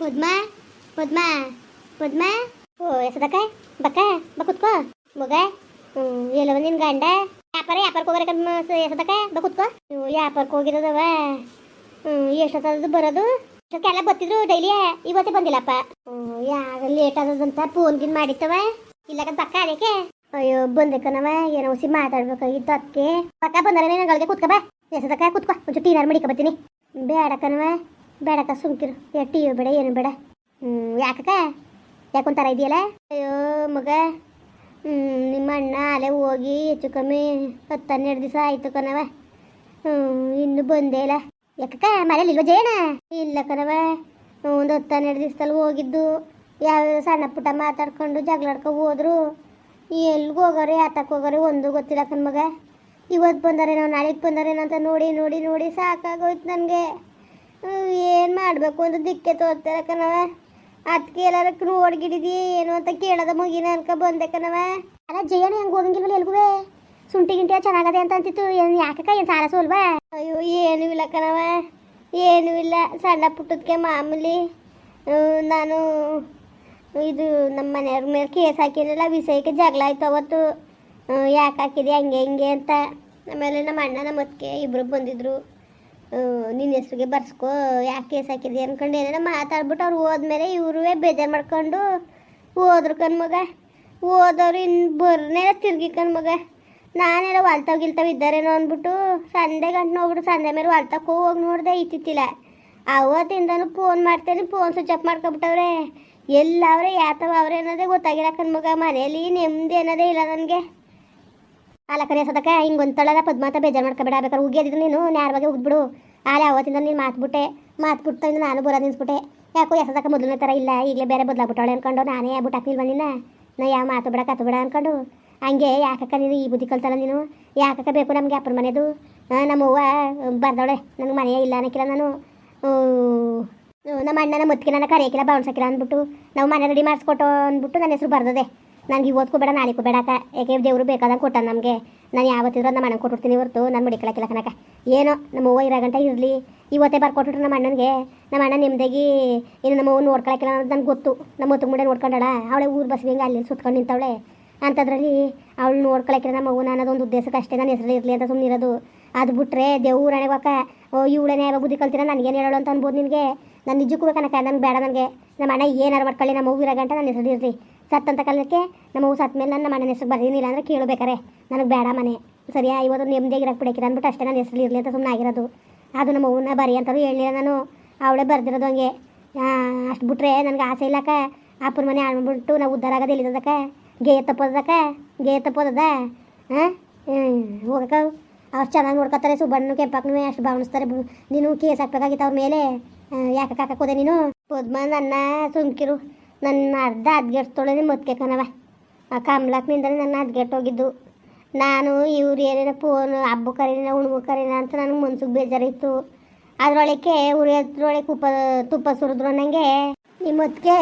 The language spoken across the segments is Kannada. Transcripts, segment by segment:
ಪದ್ಮ, ಪದ್ಮಾ ಪದ್ಮಾ. ಓ ಎಸದಕ್ಕ ಬಕ್ಕ ಬಾ ಕುತ್ಕೋ ಮಗ ಎಲ್ಲವ ನಿನ್ ಗಂಡ? ವ್ಯಾಪಾರ ವ್ಯಾಪಾರಕ್ಕೆ ಹೋಗ್ಬೇಕ ಎಸದಕ್ಕ ಬಾ ಕುತ್ಕೋ ನೀವು ವ್ಯಾಪಾರಕ್ಕೆ ಹೋಗಿರೋದವ ಎಷ್ಟೊತ್ತದು ಬರೋದು? ಎಷ್ಟೊತ್ತೆಲ್ಲ ಬತ್ತಿದ್ರು ಡೈಲಿ, ಇವತ್ತೇ ಬಂದಿಲ್ಲಪ್ಪ. ಯಾ ಲೇಟ್ ಆದದಂತ ಫೋನ್ ಗಿನ್ ಮಾಡಿತ್ತವ? ಇಲ್ಲಕ ಪಕ್ಕ ಅದಕ್ಕೆ? ಅಯ್ಯೋ, ಬಂದೆ ಕಣವ ಏನೋ ಸಿ ಮಾತಾಡ್ಬೇಕಾಗಿತ್ತು ಅದಕ್ಕೆ. ಬಕ್ಕ ಬಂದರೆ ನನಗಳಿಗೆ ಕೂತ್ಕೋ ಬಾ. ಎಸದಕ್ಕ ಕೂತ್ಕೋ. ಒಂಚೂರು ಟೀನಾರು ಮಡಿಕ ಬರ್ತೀನಿ. ಬೇಡ ಕಣವ ಬೇಡಕ್ಕ, ಸುಮ್ಕಿರು. ಯಾ ಟಿ ವಿ ಬೇಡ, ಏನು ಬೇಡ. ಹ್ಞೂ ಯಾಕಕ್ಕ? ಯಾಕೊಂತಾರ ಇದೆಯಲ್ಲ? ಅಯ್ಯೋ, ಮಗ. ನಿಮ್ಮ ಅಣ್ಣ ಅಲ್ಲೇ ಹೋಗಿ ಹೆಚ್ಚು ಕಮ್ಮಿ ಹತ್ತು ಹನ್ನೆರಡು ದಿವಸ ಆಯಿತು ಕಣವ ಹ್ಞೂ ಇನ್ನೂ ಬಂದೇ ಇಲ್ಲ. ಯಾಕಕ್ಕ, ಮನೇಲಿ ಇಲ್ವ ಜಯಣ ಇಲ್ಲ ಕಣವ ಒಂದು ಹತ್ತು ಹನ್ನೆರಡು ದಿವಸದಲ್ಲಿ ಹೋಗಿದ್ದು. ಯಾವ ಸಣ್ಣ ಪುಟ್ಟ ಮಾತಾಡ್ಕೊಂಡು ಜಗಳಾಡ್ಕೊ ಹೋದ್ರು. ಎಲ್ಗೆ ಹೋಗೋರೆ ಆತಕ್ಕೆ ಹೋಗೋರೆ ಒಂದು ಗೊತ್ತಿಲ್ಲ ಕಣ್ಮಗ ಇವತ್ತು ಬಂದಾರೇನೋ, ನಾಳೆಗೆ ಬಂದಾರೇನೋ ಅಂತ ನೋಡಿ ನೋಡಿ ನೋಡಿ ಸಾಕಾಗೋಯ್ತು ನನಗೆ. ಏನು ಮಾಡಬೇಕು ಅಂತ ದಿಕ್ಕೆ ತೋರ್ತಾರೆ ಕಣವ ಅದಕ್ಕೆ ಎಲ್ಲಾರ ನೋಡ್ಗಿಡಿದಿ ಏನು ಅಂತ ಕೇಳದ ಮುಗಿನ ಅನ್ಕ ಬಂದೆ ಕಣವ ಅಲ್ಲ ಜಯನ ಹೆಂಗೆ ಹೋಗಂಗಿಲ್ವಲ್ಲ ಎಲ್ಗುವೆ? ಸುಂಟಿ ಗಿಂಟಿ ಚೆನ್ನಾಗದೆ ಅಂತ ಅಂತಿತ್ತು, ಏನು ಯಾಕಕ್ಕ ಏನು ಸಾಲ ಸೋಲ್ವಾ? ಅಯ್ಯೋ, ಏನೂ ಇಲ್ಲ ಕಣವ ಏನೂ ಇಲ್ಲ, ಸಣ್ಣ ಪುಟ್ಟದಕ್ಕೆ ಮಾಮೂಲಿ. ನಾನು ಇದು ನಮ್ಮ ಮನೆಯವ್ರ ಮೇಲೆ ಕೇಸ್ ಹಾಕಿರಲಿಲ್ಲ ವಿಷಯಕ್ಕೆ ಜಗಳ ಆಯ್ತು ಅವತ್ತು. ಯಾಕೆ ಹಾಕಿದೆ, ಹಂಗೆ ಹಿಂಗೆ ಅಂತ. ಆಮೇಲೆ ನಮ್ಮ ಅಣ್ಣ ನಮ್ಮ ಅತ್ತಿಗೆ ಇಬ್ಬರು ಬಂದಿದ್ರು. ನಿನ್ನ ಹೆಸ್ರಿಗೆ ಬರ್ಸ್ಕೋ, ಯಾಕೆ ಕೇಸ್ ಹಾಕಿದೆ ಅನ್ಕೊಂಡು ಏನೇನೋ ಮಾತಾಡ್ಬಿಟ್ಟು ಅವ್ರು ಹೋದ್ಮೇಲೆ ಇವ್ರುವೇ ಬೇಜಾರು ಮಾಡ್ಕೊಂಡು ಹೋದ್ರು ಕಣ್ಮಗ ಹೋದವ್ರು ಇನ್ನು ಬರ್ನೇ ತಿರ್ಗಿ ಕಣ್ಮಗ ನಾನೆಲ್ಲ ವಾಲ್ತಾವ್ ಗಿಲ್ತಾವ್ ಇದ್ದಾರೇನೋ ಅಂದ್ಬಿಟ್ಟು ಸಂಡೆ ಗಂಟು ನೋಡ್ಬಿಟ್ಟು ಸಂಡೆ ಮೇಲೆ ವಾಲ್ತಾಕ್ ಹೋಗಿ ನೋಡಿದೆ ಇತ್ತಿತ್ತಿಲ್ಲ. ಅವತ್ತಿಂದನೂ ಫೋನ್ ಮಾಡ್ತೇನೆ ಫೋನ್ ಸ್ವಿಚ್ ಆಫ್ ಮಾಡ್ಕೊಬಿಟ್ಟವ್ರೆ. ಎಲ್ಲವ್ರೆ ಯಾತವ ಅವ್ರೆ ಅನ್ನೋದೇ ಗೊತ್ತಾಗಿಲ್ಲ ಕಣ್ಮಗ ಮನೇಲಿ ನೆಮ್ಮದಿ ಅನ್ನೋದೇ ಇಲ್ಲ ನನಗೆ. ಅಲ್ಲ ಕರೆ ಸದಕ್ಕೆ ಹಿಂಗೆ ಒಂತಳದ ಪದ್ಮಾತ ಬೇಜಾರು ಮಾಡ್ಕೊಬೇಡ. ಬೇಕಾದ್ರೆ ಉಗಿಯೋದಿದ್ದು ನೀನು ನೇರವಾಗಿ ಉಗ್ಬಿಡು. ಆಲೆ ಅವತ್ತಿಂದ ನೀನು ಮಾತ್ಬಿಟ್ಟೆ ಮಾತ್ಬಿಟ್ಟು ನಾನು ಬರೋದು ನಿನ್ಸ್ಬಿಟ್ಟೆ ಯಾಕೋ ಎಸದಕ್ಕೆ ಮೊದಲನೇ ಥರ ಇಲ್ಲ. ಈಗಲೇ ಬೇರೆ ಬದಲಾಗ್ಬಿಟ್ಟವಳೆ ಅನ್ಕೊಂಡು ನಾನೇ ಬಿಟ್ಟು ಬಂದಿನ ನಾ ಯಾವ ಮಾತು ಬಿಡಕ್ಕೆ ಕತ್ತು ಬಿಡ ಅನ್ಕೊಂಡು. ಹಂಗೆ ಯಾಕಕ್ಕ ನೀನು ಈ ಬುದ್ಧಿ ಕಲ್ತಲ್ಲ ನೀನು? ಯಾಕಕ್ಕ ಬೇಕು ನಮಗೆ ಅಪ್ಪನ ಮನೆಯದು ನಮ್ಮವ್ವ ಬರ್ದವಳೆ ನನಗೆ ಮನೆಯೇ ಇಲ್ಲ ಅನ್ನಕ್ಕಿಲ್ಲ ನಾನು. ನಮ್ಮ ಅಣ್ಣನ ಮುತ್ತಿಗೆ ನನ್ನ ಕರೆಯಕ್ಕಿಲ್ಲ ಬೌನ್ಸಕ್ಕಿಲ್ಲ ಅಂದ್ಬಿಟ್ಟು. ನಾವು ಮನೆ ರೆಡಿ ಮಾಡಿಸ್ಕೊಟ್ಟು ಅಂದ್ಬಿಟ್ಟು ನನ್ನ ಹೆಸರು ಬರ್ದದೆ. ನನಗೆ ಇವತ್ತು ಬೇಡ ನಾಳೆಗೂ ಬೇಡಕ್ಕ ಯಾಕೆ ದೇವರು ಬೇಕಾದಂಗೆ ಕೊಟ್ಟ ನಮಗೆ. ನಾನು ಯಾವತ್ತಿದ್ರೂ ನಮ್ಮ ಅಣ್ಣನ ಕೊಟ್ಟಿರ್ತೀನಿ ಹೊರತು, ನಾನು ಮಡಿಕಲಕ್ಕಿಲ್ಲ ಕನಕ ಏನೋ, ನಮ್ಮ ಅವ್ವ ಇರೋ ಗಂಟೆ ಇರಲಿ. ಇವತ್ತೇ ಬರ್ಕೊಟ್ಬಿಟ್ರು ನಮ್ಮ ಅಣ್ಣನಿಗೆ. ನಮ್ಮ ಅಣ್ಣ ನಿಮ್ದಾಗಿ ಇನ್ನು ನಮ್ಮ ಅವ್ವ ನೋಡ್ಕೊಳಕ್ಕಿಲ್ಲ ಅನ್ನೋದು ನನಗೆ ಗೊತ್ತು. ನಮ್ಮ ಹೊತ್ತು ಮುಂಡೆ ನೋಡ್ಕೊಂಡಳ. ಅವಳೆ ಊರು ಬಸ್ ಹಿಂಗೆ ಅಲ್ಲಿ ಸುತ್ಕೊಂಡು ನಿಂತವಳೆ. ಅಂಥದ್ರಲ್ಲಿ ಅವಳು ನೋಡ್ಕೊಳಕ್ಕಿಲ್ಲ ನಮ್ಮ ಅವ್ವನ ಅನ್ನೋದೊಂದು ಉದ್ದೇಶಕ್ಕೆ ಅಷ್ಟೇ. ನನ್ನ ಹೆಸರು ಇರಲಿ ಅಂತ ಸುಮ್ಮನೆ ಇರೋದು. ಅದು ಬಿಟ್ರೆ ದೇವ್ರ ಹಣೆಗೋಕ ಓ, ಇವಳೇನೆ ಯಾವಾಗ ಬುದ್ಧಿ ಕಲ್ತೀರ ನನಗೇನು ಹೇಳೋಳು ಅಂತ ಅನ್ಬೋದು ನಿನಗೆ. ನಾನು ನಿಜಕ್ಕೂ ಬೇಕನಕ ನನಗೆ ಬೇಡ ನನಗೆ. ನಮ್ಮ ಅಣ್ಣ ಏನಾರು ಮಾಡ್ಕೊಳ್ಳಿ, ನಮ್ಮ ಹೂವಿರ ಗಂಟ ನನ್ನ ಹೆಸರು ಇರಲಿ. ಸತ್ತಂತ ಕಾಲಕ್ಕೆ ನಮ್ಮ ಸತ್ತ ಮೇಲೆ ನನ್ನ ಮನೆ ಹೆಸರು ಬರೀನಿಲ್ಲ ಅಂದರೆ ಕೇಳಬೇಕಾರೆ. ನನಗೆ ಬೇಡ ಮನೆ. ಸರಿಯಾ, ಇವತ್ತು ನೆಮ್ಮದಿಯಾಗಿರಕ್ಕೆ ಬಿಡಕ್ಕಿದೆ ಅಂದ್ಬಿಟ್ಟು ಅಷ್ಟೇ ನನ್ನ ಹೆಸರು ಇರಲಿ ಅಂತ ಸುಮ್ಮನೆ ಆಗಿರೋದು. ಅದು ನಮ್ಮ ಬರಿ ಅಂತಲೂ ಹೇಳಿಲ್ಲ ನಾನು. ಅವಳೇ ಬರ್ದಿರೋದು ಹಂಗೆ. ಅಷ್ಟು ಬಿಟ್ರೆ ನನಗೆ ಆಸೆ ಇಲ್ಲಕ್ಕ. ಅಪ್ಪನ ಮನೆ ಆಡ್ಬಿಟ್ಟು ನಾವು ಉದ್ದಾರ ಆಗೋದು ಎಲ್ಲಿದ್ದಕ್ಕ ಗೇ ತಪ್ಪೋದಕ್ಕ ಗೇ ತಪ್ಪೋದದ ಹಾಂ ಹೋಗಕ್ಕ. ಅವ್ರು ಚೆನ್ನಾಗಿ ನೋಡ್ಕೊತಾರೆ ಸುಬ್ಬಣ್ಣು ಕೆಂಪಕ್ಕನೂ ಅಷ್ಟು ಭಾವನಿಸ್ತಾರೆ. ಬು- ನೀನು ಕೇಸ್ ಹಾಕ್ಬೇಕಾಗಿತ್ತು ಅವ್ರ ಮೇಲೆ. ಯಾಕೆ ಹಾಕೋದೆ ನೀನು? ಪದ್ಮ ನನ್ನ ಸುಮ್ಕಿರು. ನನ್ನ ಅರ್ಧ ಅದ್ಗೆಡ್ಸ್ತೊಳನೆ ಮತ್ಕೆ ಕಣವ ಆ ಕಮ್ಲಕ್ನಿಂದಲೇ ನನ್ನ ಅದ್ಗೆಟ್ಟೋಗಿದ್ದು ನಾನು ಇವ್ರು ಏನೇನ ಫೋನ್ ಹಬ್ಬ ಕರೀನ ಹುಣ್ಮು ಕರೀನ ಅಂತ ನನಗೆ ಮನ್ಸಿಗೆ ಬೇಜಾರಿತ್ತು ಅದರೊಳಕ್ಕೆ ಎದ್ರೊಳಗೆ ಕುಪ್ಪ ತುಪ್ಪ ಸುರಿದ್ರು ನನಗೆ ನಿಮ್ಮ ಅದಕ್ಕೆ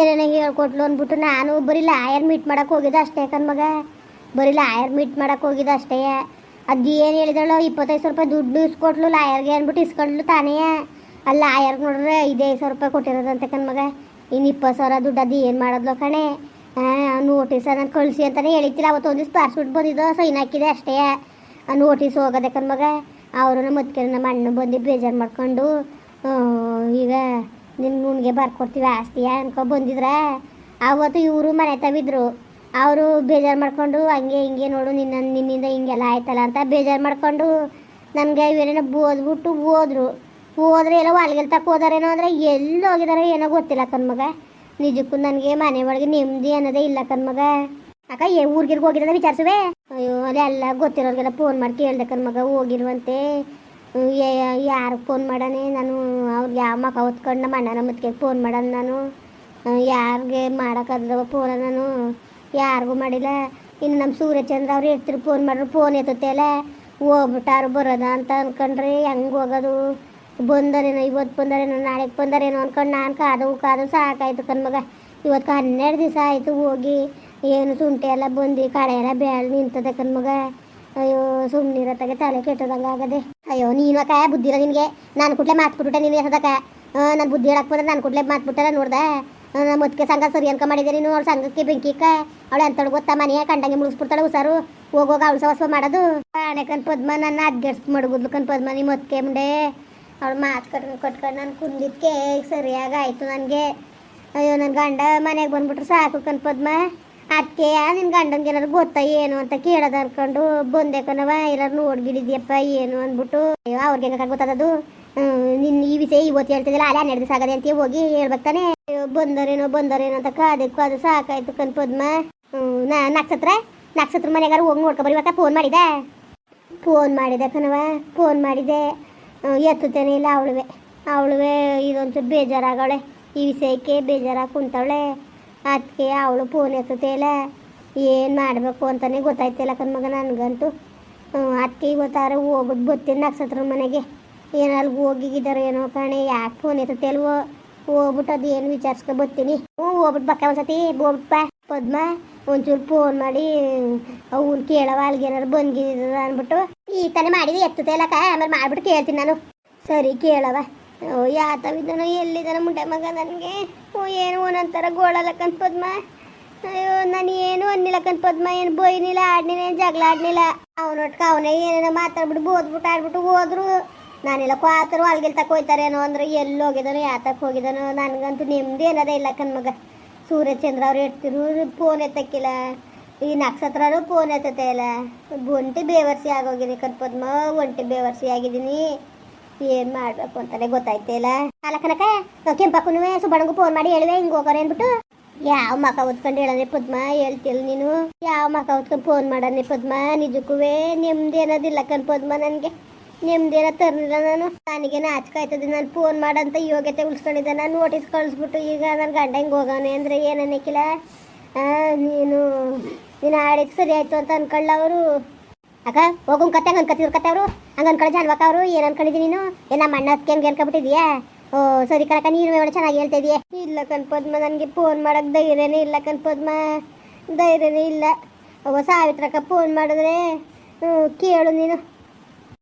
ಏನೇನೋ ಹೇಳ್ಕೊಟ್ಲು ಅಂದ್ಬಿಟ್ಟು ನಾನು ಬರೀ ಲಾಯರ್ ಮೀಟ್ ಮಾಡೋಕೆ ಹೋಗಿದ್ದೆ ಅಷ್ಟೇ ಕಣ್ಮಗ ಬರೀ ಲಾಯರ್ ಮೀಟ್ ಮಾಡೋಕೆ ಹೋಗಿದ್ದೆ ಅಷ್ಟೇ. ಅದು ಏನು ಹೇಳಿದಳು? ಇಪ್ಪತ್ತೈದು ಸಾವಿರ ರೂಪಾಯಿ ದುಡ್ಡು ಇಸ್ಕೊಟ್ಲು, ಲಾಯರ್ಗೆ ಅಂದ್ಬಿಟ್ಟು ಇಸ್ಕೊಂಡ್ಲು ತಾನೇ. ಅಲ್ಲಿ ಲಾಯರ್ಗೆ ನೋಡಿದ್ರೆ ಐದೈದು ಸಾವಿರ ರೂಪಾಯಿ ಕೊಟ್ಟಿರೋದಂತೆ ಕಣ್ಮಗ ಇನ್ನು ಇಪ್ಪತ್ತು ಸಾವಿರ ದುಡ್ಡು ಅದು, ಏನು ಮಾಡೋದ್ಲೋ ಕಣೆ? ನೋಟಿಸ್ ನಾನು ಕಳಿಸಿ ಅಂತಾನೆ ಹೇಳಿತಿಲ್ಲ ಅವತ್ತು ಒಂದು ದಿವಸ ಪಾಸ್ಪೋರ್ಟ್ ಬಂದಿದ್ದು ಸೈನ್ ಹಾಕಿದೆ ಅಷ್ಟೇ. ಆ ನೋಟಿಸ್ ಹೋಗೋದೆ ಕಣ್ಮಗ ಅವರು ನಮ್ಮ ಮತ್ತೆ ನಮ್ಮ ಅಣ್ಣ ಬಂದು ಬೇಜಾರು ಮಾಡ್ಕೊಂಡು ಈಗ ನಿನ್ನ ನುಣ್ಗೆ ಬರ್ಕೊಡ್ತೀವಿ ಆಸ್ತಿಯ ಅನ್ಕೊ ಬಂದಿದ್ರೆ. ಅವತ್ತು ಇವರು ಮನೆ ತವಿದ್ರು. ಅವರು ಬೇಜಾರು ಮಾಡ್ಕೊಂಡು, ಹಂಗೆ ಹಿಂಗೆ ನೋಡು, ನಿನ್ನ, ನಿನ್ನಿಂದ ಹಿಂಗೆಲ್ಲ ಆಯ್ತಲ್ಲ ಅಂತ ಬೇಜಾರು ಮಾಡ್ಕೊಂಡು, ನನಗೆ ಇವೇನೇನೋ ಓದ್ಬಿಟ್ಟು ಹೋದ್ರು. ಹೋದ್ರೆ ಎಲ್ಲ ವಾಲ್ಗೆಲ್ ತಕ್ಕ ಹೋದಾರೇನೋ ಅಂದ್ರೆ ಎಲ್ಲಿ ಹೋಗಿದಾರೋ ಏನೋ ಗೊತ್ತಿಲ್ಲ ಕಣ್ಮಗ ನಿಜಕ್ಕೂ ನನಗೆ ಮನೆ ಒಳಗೆ ನೆಮ್ಮದಿ ಅನ್ನೋದೇ ಇಲ್ಲ ಕಣ್ಮಗ ಅಕ್ಕ, ಏ ಊರ್ಗಿರ್ಗೆ ಹೋಗಿರೋದ ವಿಚಾರಿಸುವೆ? ಅಯ್ಯೋ ಅಲ್ಲೆಲ್ಲ ಗೊತ್ತಿರೋರಿಗೆಲ್ಲ ಫೋನ್ ಮಾಡಿ ಕೇಳ್ದೆ ಕಣ್ಮಗ ಹೋಗಿರುವಂತೆ. ಯಾರು ಫೋನ್ ಮಾಡಾನೆ ನಾನು ಅವ್ರಿಗೆ ಯಾವ ಮಕ ಹೊತ್ಕೊಂಡು ನಮ್ಮ ಅಣ್ಣನ ಮತ್ತಿಗೆ ಫೋನ್ ಮಾಡೋಣ ನಾನು. ಯಾರಿಗೆ ಮಾಡೋಕ್ಕಾದ್ರವ ಫೋನ ನಾನು? ಯಾರಿಗೂ ಮಾಡಿಲ್ಲ. ಇನ್ನು ನಮ್ಮ ಸೂರ್ಯಚಂದ್ರ ಅವ್ರು ಇರ್ತಿರು ಫೋನ್ ಮಾಡ್ರು ಫೋನ್ ಎತ್ತುತ್ತೆಲ್ಲ ಹೋಗ್ಬಿಟ್ಟಾರು ಬರೋದ ಅಂತ ಅನ್ಕೊಂಡ್ರೆ ಹೆಂಗೆ ಹೋಗೋದು? ಬಂದರೇನೋ, ಇವತ್ತು ಬಂದರೇನೋ, ನಾಳೆಗೆ ಬಂದರೇನೋ ಅನ್ಕೊಂಡು ನಾನು ಕಾದು ಕಾದು ಸಾಕಾಯ್ತು ಕಣ್ಮಗ ಇವತ್ತು ಹನ್ನೆರಡು ದಿವಸ ಆಯಿತು ಹೋಗಿ, ಏನು ಶುಂಠಿ ಎಲ್ಲ ಬಂದು ಕಡೆ ಎಲ್ಲ ಬೇಳೆ ನಿಂತದೆ ಕಣ್ಮಗ ಅಯ್ಯೋ ಸುಮ್ಮನಿರತ್ತಾಗೆ ತಲೆ ಕೆಟ್ಟದಂಗೆ ಆಗದೆ. ಅಯ್ಯೋ, ನೀನು ಅಕ್ಕ ಬುದ್ಧಿರ ನಿನಗೆ. ನಾನು ಕುಟ್ಲೆ ಮಾತು ಬಿಟ್ಬಿಟ್ಟೆ ನೀನು ಎಸದಕ್ಕ ನಾನು ಬುದ್ಧಿ ಹೇಳಕ್ಕೆ ಬಂದ್ರೆ ನಾನು ಕುಟ್ಲೆ ಮಾತ್ಬಿಟ್ಟೆ ನೋಡ್ದೆ. ನಮ್ಮ ಮತ್ಕೆ ಸಂಘ ಸರಿ ಅನ್ಕ ಮಾಡಿದೆ ನೀನು, ಅವ್ಳ ಸಂಘಕ್ಕೆ ಬೆಂಕಿಕ್ಕ. ಅವಳು ಎಂತಳು ಗೊತ್ತಾ ಮನೆಯ ಕಂಡಂಗೆ ಮುಗಿಸ್ಬಿಡ್ತಾಳೆ ಹುಷಾರು. ಹೋಗೋಗ ಅವಳು ಸವಸ್ವ ಮಾಡೋದು. ಆಣೆಕನ್ ಪದ್ಮ, ನನ್ನ ಅಡ್ಗೆಡ್ಸ್ ಮಡಗುದ್ಲಕನ್ ಪದ್ಮ ನಿಮ್ಮ ಮತ್ಕೆ ಮುಂಡೆ. ಅವಳು ಮಾತು ಕಟ್ಕೊಂಡು ಕಟ್ಕೊಂಡು ನಾನು ಕುಂದಿದ್ಕೆ ಸರಿಯಾಗಿ ಆಯಿತು ನನಗೆ. ಅಯ್ಯೋ ನನ್ನ ಗಂಡ ಮನೆಗೆ ಬಂದ್ಬಿಟ್ರೆ ಸಾಕು ಕನ್ ಪದ್ಮ. ಅದಕ್ಕೆ ನಿನ್ನ ಗಂಡನಿಗೆ ಏನಾದ್ರು ಗೊತ್ತಾ ಏನು ಅಂತ ಕೇಳೋದು ಅನ್ಕೊಂಡು ಬಂದೆ ಕಣವ ಏನಾರು ನೋಡ್ಬಿಡಿದ್ಯಪ್ಪ ಏನು ಅಂದ್ಬಿಟ್ಟು. ಅಯ್ಯೋ, ಅವ್ರಿಗೆ ಹೆಂಗ ಗೊತ್ತದದು ನಿನ್ನ ಈ ವಿಷಯ ಇವತ್ತು ಹೇಳ್ತಿದ್ದಿಲ್ಲ ಅಲ್ಲೇ ಹನ್ನೆರಡು ದಿವಸ ಅಂತ ಹೋಗಿ ಹೇಳ್ಬೇಕಾನೆ ಬಂದರೇನೋ ಬಂದರೇನೋ ಅಂತ ಕಾದಕ್ಕೂ ಅದು ಸಾಕಾಯ್ತು ಕಣ್ ಪದ್ಮ. ನಾ ನಕ್ಷತ್ರ ನಕ್ಷತ್ರ ಮನೆಗಾರು ಹೋಗಿ ನೋಡ್ಕೊ ಬರೀವಾಗ ಫೋನ್ ಮಾಡಿದೆ ಫೋನ್ ಮಾಡಿದೆ ಕಣವ ಫೋನ್ ಮಾಡಿದೆ. ಎತ್ತುತ್ತೇನೆ ಇಲ್ಲ, ಅವಳುವೆ. ಅವಳುವೆ ಇದೊಂಚೂರು ಬೇಜಾರಾಗವಳೆ. ಈ ವಿಷಯಕ್ಕೆ ಬೇಜಾರಾಗಿ ಕುಂತವಳೆ. ಅದಕ್ಕೆ ಅವಳು ಫೋನ್ ಎತ್ತುತ್ತೆ ಇಲ್ಲ. ಏನು ಮಾಡಬೇಕು ಅಂತಲೇ ಗೊತ್ತಾಯ್ತಿಲ್ಲ ಕಣ್ಮಗ ನನಗಂತೂ. ಅದಕ್ಕೆ ಇವತ್ತಾರ ಹೋಗ್ಬಿಟ್ಟು ಬರ್ತೀನಿ ನಕ್ಷತ್ರ ಮನೆಗೆ. ಏನು ಅಲ್ಲಿ ಹೋಗಿಗಿದಾರೋ ಏನೋ ಕಣೆ, ಯಾಕೆ ಫೋನ್ ಎತ್ತುತ್ತೆ ಹೋಗ್ಬಿಟ್ಟು ಅದು ಏನು ವಿಚಾರಿಸ್ಕೊ ಬರ್ತೀನಿ ಹ್ಞೂ ಹೋಗ್ಬಿಟ್ಟು ಬಕ್ಕ ಒಂದ್ಸತಿ ಹೋಗ್ಬಿಟ್ಟು ಪದ್ಮ. ಒಂಚೂರು ಫೋನ್ ಮಾಡಿ ಅವ್ನು ಕೇಳವ ಅಲ್ಲಿಗೆ ಏನಾರು ಬಂದಿದ ಅಂದ್ಬಿಟ್ಟು ಈ ತಾನೇ ಮಾಡಿದ್ವಿ ಎತ್ತುತ್ತೆ ಇಲ್ಲಕ್ಕ ಆಮೇಲೆ ಮಾಡ್ಬಿಟ್ಟು ಕೇಳ್ತೀನಿ ನಾನು. ಸರಿ ಕೇಳವ ಓ, ಯಾತವಿದ್ದಾನೋ, ಎಲ್ಲಿದ್ದಾನ ಮುಂಡೆ ಮಗ ನನಗೆ? ಓ, ಏನು ಒಂದೊಂಥರ ಗೋಳಲಕ್ಕಂತ ಪದ್ಮ. ಅಯ್ಯೋ, ನಾನು ಏನು ಅನ್ನಿಲ್ಲಕ್ಕಂತ ಪದ್ಮ, ಏನು ಬೈನಿಲ್ಲ ಆಡ್ನಿಲ್ಲ ಏನು ಜಗಳ ಆಡ್ನಿಲ್ಲ ಅವನೊಟ್ಕ ಅವನೇ ಏನೇನೋ ಮಾತಾಡ್ಬಿಟ್ಟು, ಬೋದ್ಬಿಟ್ಟು ಆಡ್ಬಿಟ್ಟು ಹೋದ್ರು. ನಾನೆಲ್ಲ, ಕ್ವಾತರು, ಅಲ್ಗಿಲ್ ತಕ ಹೋಯ್ತಾರೇನೋ ಅಂದ್ರೆ, ಎಲ್ಲಿ ಹೋಗಿದಾನೋ ಯಾತಕ್ಕೆ ಹೋಗಿದಾನೋ, ನನಗಂತೂ ನೆಮ್ಮದಿ ಏನದೇ ಇಲ್ಲ ಕಣ್ಮಗ ಸೂರ್ಯಚಂದ್ರ ಅವ್ರು ಇರ್ತಿದ್ರು ಫೋನ್ ಎತ್ತಕ್ಕಿಲ್ಲ, ಈ ನಕ್ಷತ್ರನೂ ಫೋನ್ ಎತ್ತತೆ ಇಲ್ಲ ಒಂಟಿ ಬೇವರ್ಸಿ ಆಗೋಗಿದೆ ಕನ್ಪದ್ಮ ಒಂಟಿ ಬೇವರ್ಸಿ ಆಗಿದ್ದೀನಿ, ಏನ್ ಮಾಡ್ಬೇಕು ಅಂತಾನೆ ಗೊತ್ತಾಯ್ತೇ ಇಲ್ಲ. ಅಲ್ಲ ಕನಕ ಕೆಂಪಕ್ಕೂ ಸುಬ್ಬಣ್ಣಗೂ ಫೋನ್ ಮಾಡಿ ಹೇಳುವೆ, ಹಿಂಗ್ ಹೋಗೋರೆ ಅಂದ್ಬಿಟ್ಟು. ಯಾವ ಮಕ ಓದ್ಕೊಂಡು ಹೇಳನೆ ಪದ್ಮ ಹೇಳ್ತಿಲ್ಲ ನೀನು. ಯಾವ ಮಕ ಓದ್ಕೊಂಡು ಫೋನ್ ಮಾಡನೆ ಪದ್ಮ ನಿಜಕ್ಕೂ ನೆಮ್ಮದಿ ಅನ್ನೋದಿಲ್ಲ ಕಣ್ ಪದ್ಮ ನನಗೆ. ನೆಮ್ಮದಿ ಏನೋ ತರಲಿಲ್ಲ ನಾನು. ನನಗೆ ನಾಚಿಕೆ ಆಯ್ತದೆ, ನಾನು ಫೋನ್ ಮಾಡಂತ ಯೋಗ್ಯತೆ ಉಳಿಸ್ಕೊಂಡಿದ್ದೆ ನಾನು ನೋಟಿಸ್ ಕಳಿಸ್ಬಿಟ್ಟು ಈಗ ನನ್ನ ಗಂಡ ಹಿಂಗೆ ಹೋಗೋನೆ ಅಂದರೆ ಏನು ಅನ್ನಕ್ಕಿಲ್ಲ ನೀನು ನೀನು ಆಡಿದ್ದು ಸರಿ ಆಯಿತು ಅಂತ ಅನ್ಕೊಳ್ಳ ಅವರು. ಅಕ್ಕ, ಹೋಗು ಕತೆ ಹಂಗೆ ಅನ್ಕತಿದ್ರು ಕತೆ ಅವರು. ಹಂಗೆ ಅನ್ಕೊಳ್ಳಿ ಜಾನ್ವಕ್ಕ ಅವರು, ಏನು ಅನ್ಕೊಂಡಿದ್ದೀನಿ ನೀನು? ಏನು ನಮ್ಮ ಅಣ್ಣ ಅದಕ್ಕೆ ಹಂಗೆ ಅನ್ಕೊಬಿಟ್ಟಿದ್ಯಾ? ಓ, ಸರಿ ಕಣಕ್ಕ, ನೀನು ಒಳ್ಳೆ ಚೆನ್ನಾಗಿ ಹೇಳ್ತಾ ಇದೀಯ? ಇಲ್ಲ ಕನ್ಪದ್ಮ ನನಗೆ ಫೋನ್ ಮಾಡೋಕ್ಕೆ ಧೈರ್ಯನೇ ಇಲ್ಲ ಕನ್ಪದ್ಮ ಧೈರ್ಯನೇ ಇಲ್ಲ. ಅವ ಸಾವಿತ್ರಕ್ಕ ಫೋನ್ ಮಾಡಿದ್ರೆ ಹ್ಞೂ ಕೇಳು ನೀನು.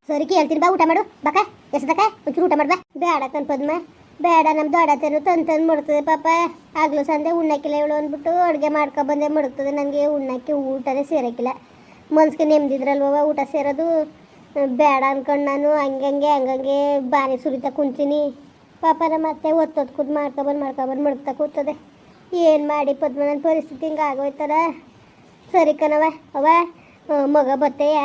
ಸರಿ ಕೇಳ್ತೀನಿ ಬಾ ಊಟ ಮಾಡು. ಬಕ ಎಷ್ಟದಕ್ಕ ಒಂಚೂರು ಊಟ ಮಾಡ್ಬಾ ಬೇಡ ಕನ್ಪದ್ಮ ಬೇಡ ನಮ್ಮ ದೊಡ್ಡತೇನು ತಂದು ತಂದು ಮುಡ್ತದೆ ಪಾಪ. ಆಗ್ಲೂ ಸಂದೆ ಉಣ್ಣಕ್ಕಿಲ್ಲ ಇವಳು ಅಂದ್ಬಿಟ್ಟು ಅಡುಗೆ ಮಾಡ್ಕೊ ಬಂದೆ ಮುಡುತ್ತದೆ ನನಗೆ ಉಣ್ಣಕ್ಕೆ ಊಟನೇ ಸೇರೋಕ್ಕಿಲ್ಲ. ಮನ್ಸಿಗೆ ನೆಮ್ಮದಿದ್ರಲ್ವ ಊಟ ಸೇರೋದು. ಬೇಡ ಅನ್ಕೊಂಡು ನಾನು ಹಂಗಂಗೆ ಹಂಗಂಗೆ ಬಾನಿ ಸುರಿತಾ ಕುಂತೀನಿ. ಪಾಪ ನಮ್ಮ ಮತ್ತೆ ಒತ್ತೊತ್ತು ಕೂತ್ ಮಾಡ್ಕೊಬಂದು ಮಾಡ್ಕೊಬಂದು ಮುಡುಕ್ತಾ ಕೂತದೆ. ಏನು ಮಾಡಿ ಪದ್ಮ ನನ್ನ ಪರಿಸ್ಥಿತಿ ಹಿಂಗೆ ಆಗೋಯ್ತಾರ ಸರಿ ಕಣವ ಅವ ಮಗ ಬತ್ತೆಯ?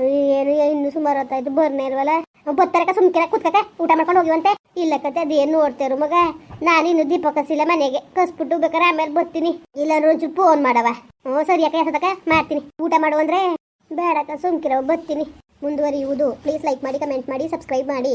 ಏನು ಇನ್ನು ಸುಮಾರು ಹೊತ್ತಾಯ್ತು, ಬರ್ನೇ ಇಲ್ವಲ್ಲ? ಬತ್ತಾರಕ ಸುಮ್ಕಿರ ಕೂತ್ಕಕ ಊಟ ಮಾಡ್ಕೊಂಡು ಹೋಗಿವಂತೆ. ಇಲ್ಲ ಕತೆ ಅದೇನು ನೋಡ್ತೇರು ಮಗ? ನಾನು ಇನ್ನು ದೀಪ ಕಸಿಲ್ಲ ಮನೆಗೆ. ಕಸ್ಬಿಟ್ಟು ಬೇಕಾರೆ ಆಮೇಲೆ ಬರ್ತೀನಿ. ಇಲ್ಲಾಂದ್ರೆ ಒಂಚೂರು ಫೋನ್ ಮಾಡವ. ಹ್ಞೂ, ಸರಿ ಯಾಕೆ ಸದಕ ಮಾಡ್ತೀನಿ. ಊಟ ಮಾಡು ಅಂದ್ರೆ? ಬೇಡಕ್ಕ ಸುಮ್ಕಿರವ ಬರ್ತೀನಿ. ಮುಂದುವರಿಯುವುದು. ಪ್ಲೀಸ್ ಲೈಕ್ ಮಾಡಿ ಕಮೆಂಟ್ ಮಾಡಿ ಸಬ್ಸ್ಕ್ರೈಬ್ ಮಾಡಿ.